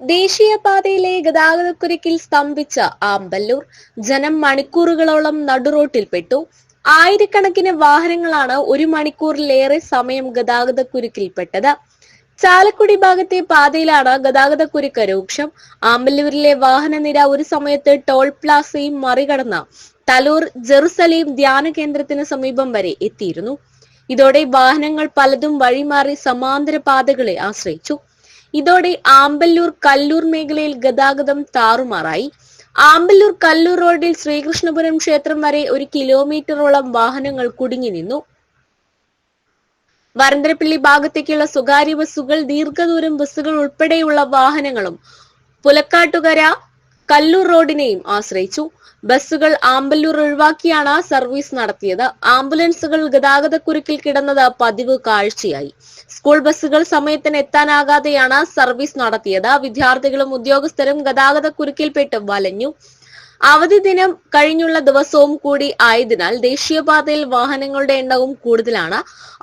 ദേശീയപാതയിലെ ഗതാഗതക്കുരുക്കിൽ സ്തംഭിച്ച ആമ്പല്ലൂർ ജനം മണിക്കൂറുകളോളം നടുറോട്ടിൽപ്പെട്ടു. ആയിരക്കണക്കിന് വാഹനങ്ങളാണ് ഒരു മണിക്കൂറിലേറെ സമയം ഗതാഗതക്കുരുക്കിൽപ്പെട്ടത്. ചാലക്കുടി ഭാഗത്തെ പാതയിലാണ് ഗതാഗതക്കുരുക്ക് രൂക്ഷം. ആമ്പല്ലൂരിലെ വാഹനനിര ഒരു സമയത്ത് ടോൾ പ്ലാസയും മറികടന്ന തലൂർ ജെറുസലേം ധ്യാന കേന്ദ്രത്തിന് സമീപം വരെ എത്തിയിരുന്നു. ഇതോടെ വാഹനങ്ങൾ പലതും വഴിമാറി സമാന്തര പാതകളെ ആശ്രയിച്ചു. ഇതോടെ ആമ്പല്ലൂർ കല്ലൂർ മേഖലയിൽ ഗതാഗതം താറുമാറായി. ആമ്പല്ലൂർ കല്ലൂർ റോഡിൽ ശ്രീകൃഷ്ണപുരം ക്ഷേത്രം വരെ ഒരു കിലോമീറ്ററോളം വാഹനങ്ങൾ കുടുങ്ങി നിന്നു. വരന്തരപ്പള്ളി ഭാഗത്തേക്കുള്ള സ്വകാര്യ ബസ്സുകൾ ദീർഘദൂരം ബസ്സുകൾ ഉൾപ്പെടെയുള്ള വാഹനങ്ങളും പുലക്കാട്ടുകര കല്ലൂർ റോഡിനെയും ആശ്രയിച്ചു. ബസ്സുകൾ ആമ്പല്ലൂർ ഒഴിവാക്കിയാണ് സർവീസ് നടത്തിയത്. ആംബുലൻസുകൾ ഗതാഗതക്കുരുക്കിൽ കിടന്നത് പതിവ് കാഴ്ചയായി. സ്കൂൾ ബസ്സുകൾ സമയത്തിന് എത്താനാകാതെയാണ് സർവീസ് നടത്തിയത്. വിദ്യാർത്ഥികളും ഉദ്യോഗസ്ഥരും ഗതാഗതക്കുരുക്കിൽപ്പെട്ട് വലഞ്ഞു. അവധി ദിനം കഴിഞ്ഞുള്ള ദിവസവും കൂടി ആയതിനാൽ ദേശീയപാതയിൽ വാഹനങ്ങളുടെ എണ്ണവും കൂടുതലാണ്.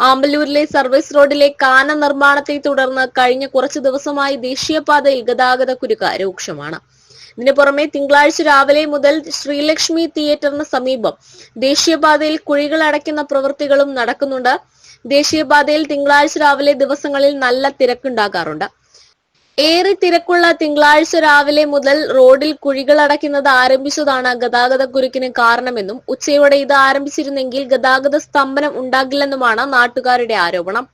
ആമ്പല്ലൂരിലെ സർവീസ് റോഡിലെ കാന നിർമ്മാണത്തെ തുടർന്ന് കഴിഞ്ഞ കുറച്ചു ദിവസമായി ദേശീയപാതയിൽ ഗതാഗതക്കുരുക്ക് രൂക്ഷമാണ്. ഇതിനു പുറമെ തിങ്കളാഴ്ച രാവിലെ മുതൽ ശ്രീലക്ഷ്മി തിയേറ്ററിന് സമീപം ദേശീയപാതയിൽ കുഴികൾ അടയ്ക്കുന്ന പ്രവൃത്തികളും നടക്കുന്നുണ്ട്. ദേശീയപാതയിൽ തിങ്കളാഴ്ച രാവിലെ ദിവസങ്ങളിൽ നല്ല തിരക്കുണ്ടാകാറുണ്ട്. ഏറെ തിരക്കുള്ള തിങ്കളാഴ്ച രാവിലെ മുതൽ റോഡിൽ കുഴികൾ അടയ്ക്കുന്നത് ആരംഭിച്ചതാണ് ഗതാഗത കുരുക്കിന് കാരണമെന്നും ഉച്ചയോടെ ഇത് ആരംഭിച്ചിരുന്നെങ്കിൽ ഗതാഗത സ്തംഭനം ഉണ്ടാകില്ലെന്നുമാണ് നാട്ടുകാരുടെ ആരോപണം.